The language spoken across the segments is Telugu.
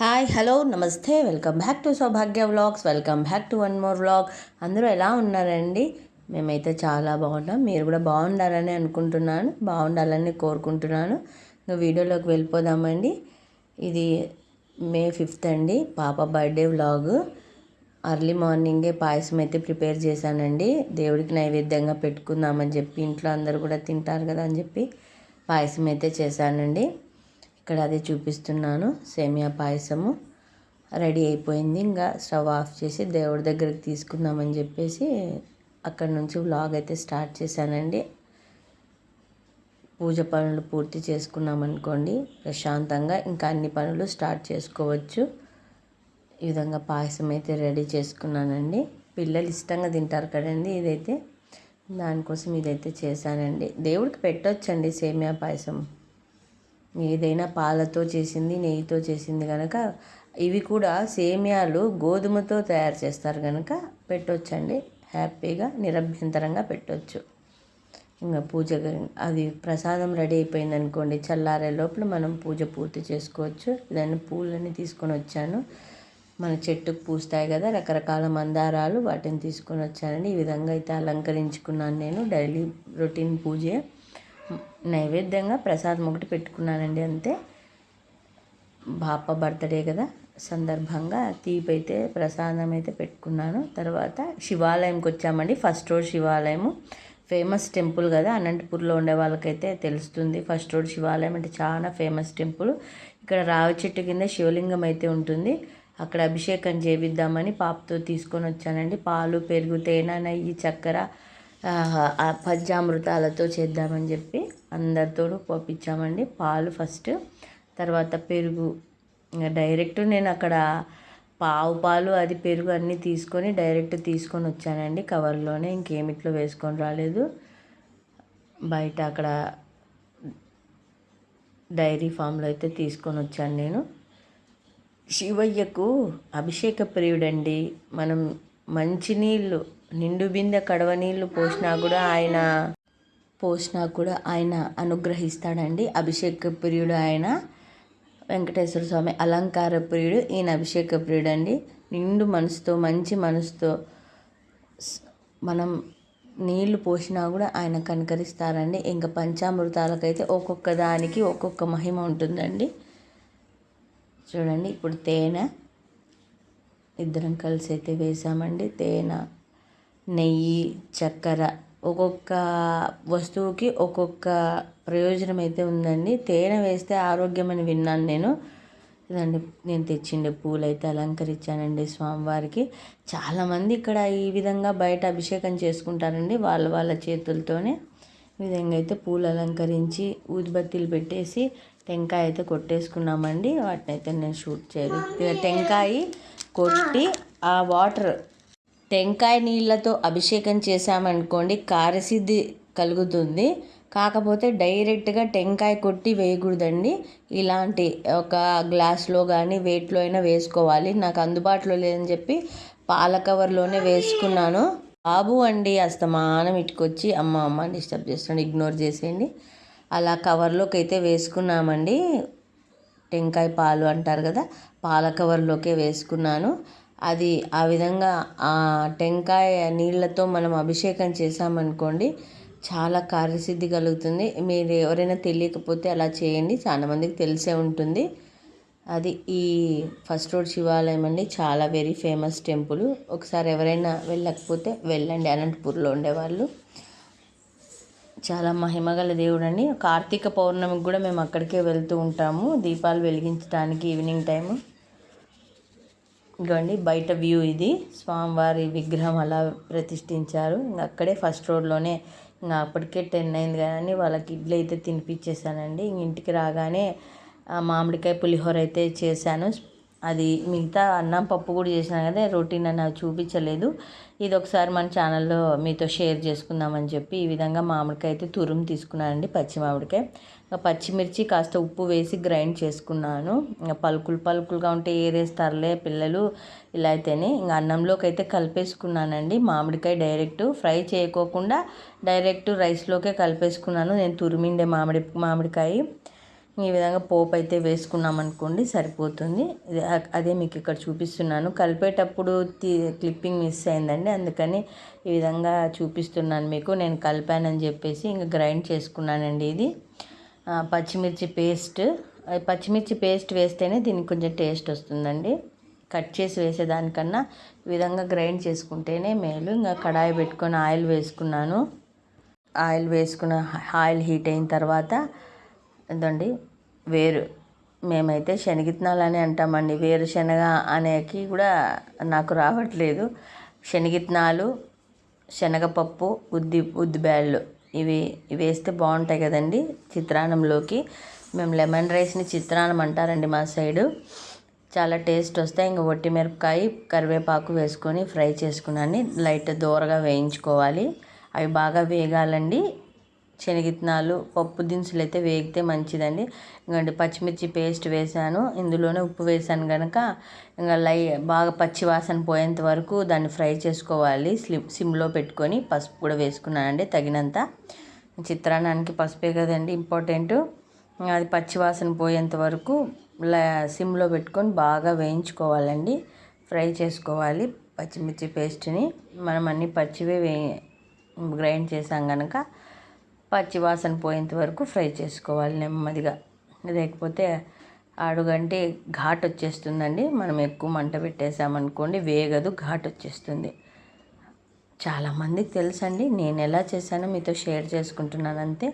హాయ్ హలో నమస్తే. Welcome back to Saubhagya vlogs welcome back to one more vlog అందరూ ఎలా ఉన్నారండి? మేమైతే చాలా బాగున్నాం. మీరు కూడా బాగుండాలని అనుకుంటున్నాను. బాగుండాలని కోరుకుంటున్నాను. ఇంకా వీడియోలోకి వెళ్ళిపోదామండి. ఇది మే ఫిఫ్త్ అండి. పాప బర్త్డే వ్లాగ్ అర్లీ మార్నింగే పాయసం అయితే ప్రిపేర్ చేశానండి. దేవుడికి నైవేద్యంగా పెట్టుకుందామని చెప్పి ఇంట్లో అందరూ కూడా తింటారు కదా అని చెప్పి పాయసం అయితే చేశానండి. ఇక్కడ అదే చూపిస్తున్నాను. సేమియా పాయసము రెడీ అయిపోయింది. ఇంకా స్టవ్ ఆఫ్ చేసి దేవుడి దగ్గరికి తీసుకుందామని చెప్పేసి అక్కడ నుంచి వ్లాగ్ అయితే స్టార్ట్ చేశానండి. పూజ పనులు పూర్తి చేసుకున్నామనుకోండి ప్రశాంతంగా ఇంకా అన్ని పనులు స్టార్ట్ చేసుకోవచ్చు. ఈ విధంగా పాయసం అయితే రెడీ చేసుకున్నానండి. పిల్లలు ఇష్టంగా తింటారు కదండి ఇదైతే. దానికోసం ఇదైతే చేశానండి. దేవుడికి పెట్టొచ్చండి సేమియా పాయసం. ఏదైనా పాలతో చేసింది నెయ్యితో చేసింది కనుక ఇవి కూడా సేమియాలు గోధుమతో తయారు చేస్తారు కనుక పెట్టొచ్చండి. హ్యాపీగా నిరభ్యంతరంగా పెట్టొచ్చు. ఇంకా పూజ అది ప్రసాదం రెడీ అయిపోయింది అనుకోండి చల్లారే లోపల మనం పూజ పూర్తి చేసుకోవచ్చు. దాన్ని పూలన్నీ తీసుకొని వచ్చాను. మన చెట్టుకు పూస్తాయి కదా రకరకాల మందారాలు వాటిని తీసుకొని వచ్చానండి. ఈ విధంగా అయితే అలంకరించుకున్నాను నేను డైలీ రొటీన్ పూజే. నైవేద్యంగా ప్రసాదం ఒకటి పెట్టుకున్నానండి అంతే. బాప బర్త్డే కదా సందర్భంగా తీపి అయితే ప్రసాదం అయితే పెట్టుకున్నాను. తర్వాత శివాలయంకి వచ్చామండి ఫస్ట్ రోడ్ శివాలయము. ఫేమస్ టెంపుల్ కదా అనంతపూర్లో ఉండే వాళ్ళకైతే తెలుస్తుంది. ఫస్ట్ రోడ్ శివాలయం అంటే చాలా ఫేమస్ టెంపుల్. ఇక్కడ రావి చెట్టు కింద శివలింగం అయితే ఉంటుంది. అక్కడ అభిషేకం చేపిద్దామని పాపతో తీసుకొని వచ్చానండి. పాలు పెరుగు తేనె నెయ్యి చక్కెర పంచామృతాలతో చేద్దామని చెప్పి అందరితోనూ పంపించామండి పాలు ఫస్ట్ తర్వాత పెరుగు. డైరెక్ట్ నేను అక్కడ పావు పాలు అది పెరుగు అన్నీ తీసుకొని డైరెక్ట్ తీసుకొని వచ్చానండి. కవర్లోనే ఇంకేమిట్లో వేసుకొని రాలేదు. బయట అక్కడ డైరీ ఫామ్లో అయితే తీసుకొని వచ్చాను నేను. శివయ్యకు అభిషేక ప్రియుడండి. మనం మంచినీళ్ళు నిండు బిందె కడవ నీళ్ళు పోసినా కూడా ఆయన పోసినా కూడా ఆయన అనుగ్రహిస్తాడండి. అభిషేక ప్రియుడు ఆయన వెంకటేశ్వర స్వామి అలంకార ప్రియుడు ఈయన అభిషేక ప్రియుడు అండి నిండు మనసుతో మంచి మనసుతో మనం నీళ్ళు పోసినా కూడా ఆయన కనకరిస్తారండి. ఇంకా పంచామృతాలకైతే ఒక్కొక్క దానికి ఒక్కొక్క మహిమ ఉంటుందండి. చూడండి ఇప్పుడు తేనె ఇద్దరం కలిసి అయితే వేసామండి. తేనె నెయ్యి చక్కెర ఒక్కొక్క వస్తువుకి ఒక్కొక్క ప్రయోజనం అయితే ఉందండి. తేనె వేస్తే ఆరోగ్యం అని విన్నాను నేను. ఇదండి నేను తెచ్చిండే పూలైతే అలంకరించానండి స్వామివారికి. చాలామంది ఇక్కడ ఈ విధంగా బయట అభిషేకం చేసుకుంటారండి వాళ్ళ వాళ్ళ చేతులతోనే. ఈ విధంగా అయితే పూలు అలంకరించి ఊదిబత్తీలు పెట్టేసి టెంకాయ అయితే కొట్టేసుకున్నామండి. వాటిని అయితే నేను షూట్ చేయలేదు. టెంకాయ కొట్టి ఆ వాటర్ టెంకాయ నీళ్ళతో అభిషేకం చేసామనుకోండి కారసిద్ధి కలుగుతుంది. కాకపోతే డైరెక్ట్గా టెంకాయ కొట్టి వేయకూడదండి. ఇలాంటి ఒక గ్లాస్లో కానీ వేట్లో అయినా వేసుకోవాలి. నాకు అందుబాటులో లేదని చెప్పి పాల కవర్లోనే వేసుకున్నాను. బాబు అండి అస్తమానం ఇటుకొచ్చి అమ్మ అమ్మ డిస్టర్బ్ చేస్తున్నాడు. ఇగ్నోర్ చేసేయండి. అలా కవర్లోకి అయితే వేసుకున్నామండి. టెంకాయ పాలు అంటారు కదా పాల కవర్లోకే వేసుకున్నాను. అది ఆ విధంగా ఆ టెంకాయ నీళ్ళతో మనం అభిషేకం చేసామనుకోండి చాలా కార్యసిద్ధి కలుగుతుంది. మీరు ఎవరైనా తెలియకపోతే అలా చేయండి. చాలా మందికి తెలిసే ఉంటుంది. అది ఈ ఫస్ట్ రోడ్ శివాలయం అండి. చాలా వెరీ ఫేమస్ టెంపుల్. ఒకసారి ఎవరైనా వెళ్ళకపోతే వెళ్ళండి. అనంతపూర్లో ఉండేవాళ్ళు. చాలా మహిమగల దేవుడు అండి కార్తీక పౌర్ణమికి కూడా మేము అక్కడికే వెళ్తూ ఉంటాము. దీపాలు వెలిగించడానికి ఈవినింగ్ టైము. ఇదిగోండి బయట వ్యూ ఇది. స్వామివారి విగ్రహం అలా ప్రతిష్ఠించారు. ఇంకా అక్కడే ఫస్ట్ రోడ్లోనే ఇంకా అప్పటికే టెన్ అయింది కానీ వాళ్ళకి ఇడ్లీ అయితే తినిపించేసానండి ఇంటికి రాగానే మామిడికాయ పులిహోర అయితే చేశాను. అది మిగతా అన్నం పప్పు కూడా చేసినా కదా రొటీన్ అని చూపించలేదు. ఇది ఒకసారి మన ఛానల్లో మీతో షేర్ చేసుకుందామని చెప్పి ఈ విధంగా మామిడికాయ అయితే తురుము తీసుకున్నానండి పచ్చి మామిడికాయ. పచ్చిమిర్చి కాస్త ఉప్పు వేసి గ్రైండ్ చేసుకున్నాను. ఇంకా పలుకులు పలుకులుగా ఉంటే ఏరేస్తారులే పిల్లలు ఇలా అయితేనే. ఇంకా అన్నంలోకి అయితే కలిపేసుకున్నానండి. మామిడికాయ డైరెక్ట్ ఫ్రై చేయకోకుండా డైరెక్ట్ రైస్లోకే కలిపేసుకున్నాను. నేను తురిమిండే మామిడి మామిడికాయ. ఈ విధంగా పోపు అయితే వేసుకున్నాం అనుకోండి సరిపోతుంది అదే మీకు ఇక్కడ చూపిస్తున్నాను. కలిపేటప్పుడు క్లిప్పింగ్ మిస్ అయిందండి. అందుకని ఈ విధంగా చూపిస్తున్నాను మీకు. నేను కలిపానని చెప్పేసి ఇంకా గ్రైండ్ చేసుకున్నానండి ఇది. పచ్చిమిర్చి పేస్ట్. పచ్చిమిర్చి పేస్ట్ వేస్తేనే దీనికి కొంచెం టేస్ట్ వస్తుందండి. కట్ చేసి వేసేదానికన్నా ఈ విధంగా గ్రైండ్ చేసుకుంటేనే మేలు. ఇంకా కడాయి పెట్టుకొని ఆయిల్ వేసుకున్నాను. ఆయిల్ వేసుకున్న ఆయిల్ హీట్ అయిన తర్వాత ఇదండి. వేరు. మేమైతే శనగిత్తనాలు అని అంటామండి వేరుశనగ అనేకి కూడా నాకు రావట్లేదు. శనగిత్నాలు శనగపప్పు ఉద్ది ఉద్దిబ్యాళ్ళు ఇవి ఇవి వేస్తే బాగుంటాయి కదండి చిత్రాన్నంలోకి. మేము లెమన్ రైస్ని చిత్రాన్నం అంటారండి మా సైడు. చాలా టేస్ట్ వస్తాయి. ఇంకా ఒట్టి మిరపకాయ కరివేపాకు వేసుకొని ఫ్రై చేసుకున్నాను లైట్ దూరగా వేయించుకోవాలి. అవి బాగా వేగాలండి. శనగిత్తనాలు పప్పు దినుసులు అయితే వేగితే మంచిదండి. ఇంకండి పచ్చిమిర్చి పేస్ట్ వేసాను ఇందులోనే ఉప్పు వేసాను కనుక ఇంకా లై బాగా పచ్చి వాసన పోయేంత వరకు దాన్ని ఫ్రై చేసుకోవాలి. స్లిమ్ సిమ్లో పెట్టుకొని పసుపు కూడా వేసుకున్నానండి తగినంత. చిత్రాన్నానికి పసుపే కదండి ఇంపార్టెంట్. అది పచ్చి వాసన పోయేంత వరకు సిమ్లో పెట్టుకొని బాగా వేయించుకోవాలండి. ఫ్రై చేసుకోవాలి పచ్చిమిర్చి పేస్ట్ని. మనం అన్ని పచ్చివే వే గ్రైండ్ చేసాం కనుక పచ్చి వాసన పోయేంత వరకు ఫ్రై చేసుకోవాలి నెమ్మదిగా. లేకపోతే అడుగంటే ఘాట్ వచ్చేస్తుందండి. మనం ఎక్కువ మంట పెట్టేసామనుకోండి వేగదు ఘాట్ వచ్చేస్తుంది. చాలామందికి తెలుసండి నేను ఎలా చేశానో మీతో షేర్ చేసుకుంటున్నాను అంతే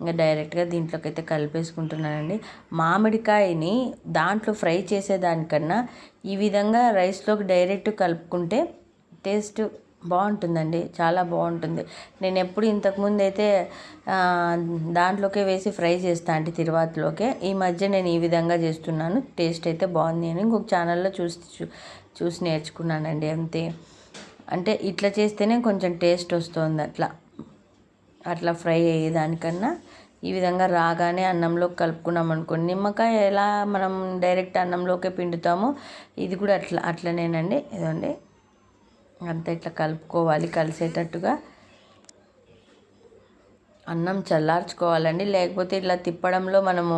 ఇంకా డైరెక్ట్గా దీంట్లోకి అయితే కలిపేసుకుంటున్నానండి. మామిడికాయని దాంట్లో ఫ్రై చేసేదానికన్నా ఈ విధంగా రైస్లోకి డైరెక్ట్ కలుపుకుంటే టేస్ట్ బాగుంటుందండి. చాలా బాగుంటుంది. నేను ఎప్పుడు ఇంతకుముందు అయితే దాంట్లోకే వేసి ఫ్రై చేస్తా అంటే తిరువాతలోకే. ఈ మధ్య నేను ఈ విధంగా చేస్తున్నాను. టేస్ట్ అయితే బాగుంది అని ఇంకొక ఛానల్లో చూసి చూ- చూసి నేర్చుకున్నానండి. అంతే. అంటే ఇట్లా చేస్తేనే కొంచెం టేస్ట్ వస్తుంది అట్లా. అట్లా ఫ్రై అయ్యేదానికన్నా ఈ విధంగా రాగానే అన్నంలోకి కలుపుకున్నాం అనుకోండి. నిమ్మకాయ ఎలా మనం డైరెక్ట్ అన్నంలోకే పిండుతామో ఇది కూడా అట్లా అట్లనేనండి. ఇదండి అంతా ఇట్లా కలుపుకోవాలి కలిసేటట్టుగా. అన్నం చల్లార్చుకోవాలండి. లేకపోతే ఇట్లా తిప్పడంలో మనము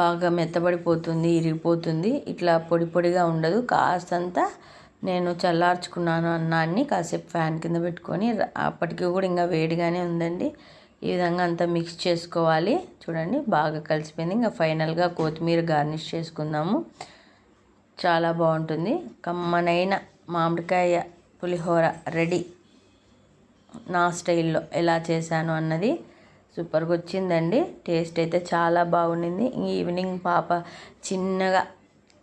బాగా మెత్తబడిపోతుంది ఇరిగిపోతుంది. ఇట్లా పొడి పొడిగా ఉండదు. కాస్తంత నేను చల్లార్చుకున్నాను అన్నాన్ని కాసేపు ఫ్యాన్ కింద పెట్టుకొని అప్పటికి కూడా ఇంకా వేడిగానే ఉందండి. ఈ విధంగా అంతా మిక్స్ చేసుకోవాలి. చూడండి బాగా కలిసిపోయింది. ఇంకా ఫైనల్గా కొత్తిమీర గార్నిష్ చేసుకుందాము. చాలా బాగుంటుంది. కమ్మనైన మామిడికాయ పులిహోర రెడీ. నా స్టైల్లో ఎలా చేశాను అన్నది సూపర్గా వచ్చిందండి. టేస్ట్ అయితే చాలా బాగుండింది. ఈవినింగ్ పాప చిన్నగా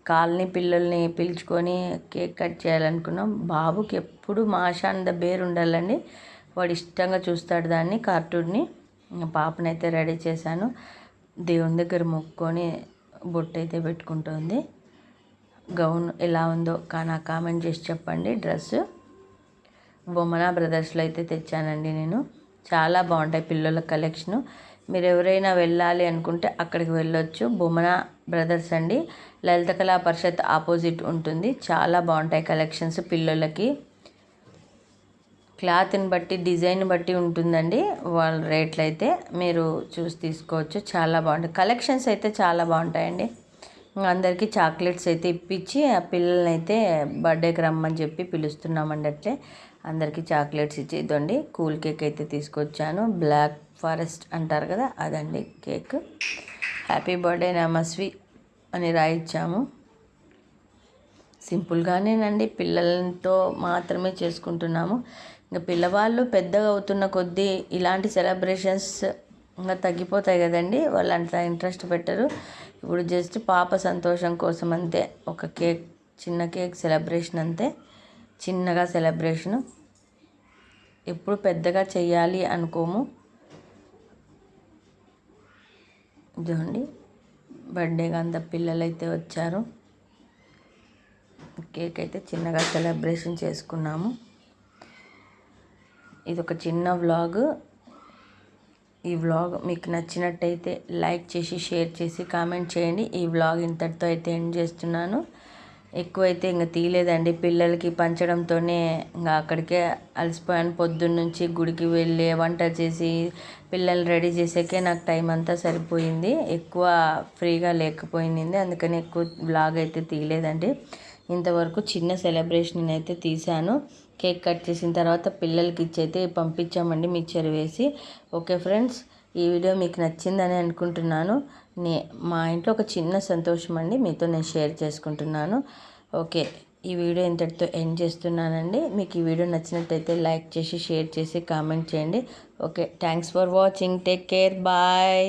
కాలనీ పిల్లల్ని పిలుచుకొని కేక్ కట్ చేయాలనుకున్నాం. బాబుకి ఎప్పుడు మాషా అండ్ ద బేర్ ఉండాలండి. వాడు ఇష్టంగా చూస్తాడు దాన్ని కార్టూన్ని. పాపనైతే రెడీ చేశాను. దేవుని దగ్గర మొక్కుకొని బొట్టు అయితే పెట్టుకుంటుంది. గౌన్ ఎలా ఉందో కా నాకు కామెంట్ చేసి చెప్పండి. డ్రెస్ బొమ్మనా బ్రదర్స్లో అయితే తెచ్చానండి నేను. చాలా బాగుంటాయి పిల్లల కలెక్షను. మీరు ఎవరైనా వెళ్ళాలి అనుకుంటే అక్కడికి వెళ్ళొచ్చు. బొమ్మనా బ్రదర్స్ అండి. లలిత కళా పరిషత్ ఆపోజిట్ ఉంటుంది. చాలా బాగుంటాయి కలెక్షన్స్ పిల్లలకి. క్లాత్ని బట్టి డిజైన్ బట్టి ఉంటుందండి. వాళ్ళ రేట్లు అయితే మీరు చూసి తీసుకోవచ్చు. చాలా బాగుంటాయి. కలెక్షన్స్ అయితే చాలా బాగుంటాయండి. అందరికీ చాక్లెట్స్ అయితే ఇప్పించి ఆ పిల్లల్ని అయితే బర్త్డేకి రమ్మని చెప్పి పిలుస్తున్నామండి అట్లే. అందరికీ చాక్లెట్స్ ఇచ్చేదండి కూల్ కేక్ అయితే తీసుకొచ్చాను. బ్లాక్ ఫారెస్ట్ అంటారు కదా అదండి కేక్. హ్యాపీ బర్త్డే నమస్వి అని రాయిచ్చాము. సింపుల్గానేనండి పిల్లలతో మాత్రమే చేసుకుంటున్నాము. ఇంకా పిల్లవాళ్ళు పెద్దగా అవుతున్న కొద్దీ ఇలాంటి సెలబ్రేషన్స్ ఇంకా తగ్గిపోతాయి కదండి వాళ్ళు అంత ఇంట్రెస్ట్ పెట్టరు. ఇప్పుడు జస్ట్ పాప సంతోషం కోసం అంతే ఒక కేక్ చిన్న కేక్ సెలబ్రేషన్ అంతే. చిన్నగా సెలబ్రేషను ఎప్పుడు పెద్దగా చేయాలి అనుకోము. చూడండి బర్త్డేగా అంత పిల్లలు అయితే వచ్చారు. కేక్ అయితే చిన్నగా సెలబ్రేషన్ చేసుకున్నాము. ఇది ఒక చిన్న వ్లాగ్ ఈ వ్లాగ్ మీకు నచ్చినట్టయితే లైక్ చేసి షేర్ చేసి కామెంట్ చేయండి. ఈ వ్లాగ్ ఇంతటితో అయితే ఎండ్ చేస్తున్నాను. ఎక్కువైతే ఇంకా తీయలేదండి. పిల్లలకి పంచడంతోనే ఇంకా అక్కడికే అలసిపోయాను. పొద్దున్న నుంచి గుడికి వెళ్ళి వంట చేసి పిల్లల్ని రెడీ చేసేకే నాకు టైం అంతా సరిపోయింది. ఎక్కువ ఫ్రీగా లేకపోయింది. అందుకని ఎక్కువ బ్లాగ్ అయితే తీయలేదండి. ఇంతవరకు చిన్న సెలబ్రేషన్ అయితే తీశాను. కేక్ కట్ చేసిన తర్వాత పిల్లలకి ఇచ్చి అయితే పంపించామండి మిక్చర్ వేసి. ఓకే ఫ్రెండ్స్ ఈ వీడియో మీకు నచ్చిందని అనుకుంటున్నాను. నే మా ఇంట్లో ఒక చిన్న సంతోషం అండి మీతో నేను షేర్ చేసుకుంటున్నాను. ఓకే ఈ వీడియో ఇంతటితో ఎండ్ చేస్తున్నానండి. మీకు ఈ వీడియో నచ్చినట్టయితే లైక్ చేసి షేర్ చేసి కామెంట్ చేయండి. Okay thanks for watching. Take care. Bye.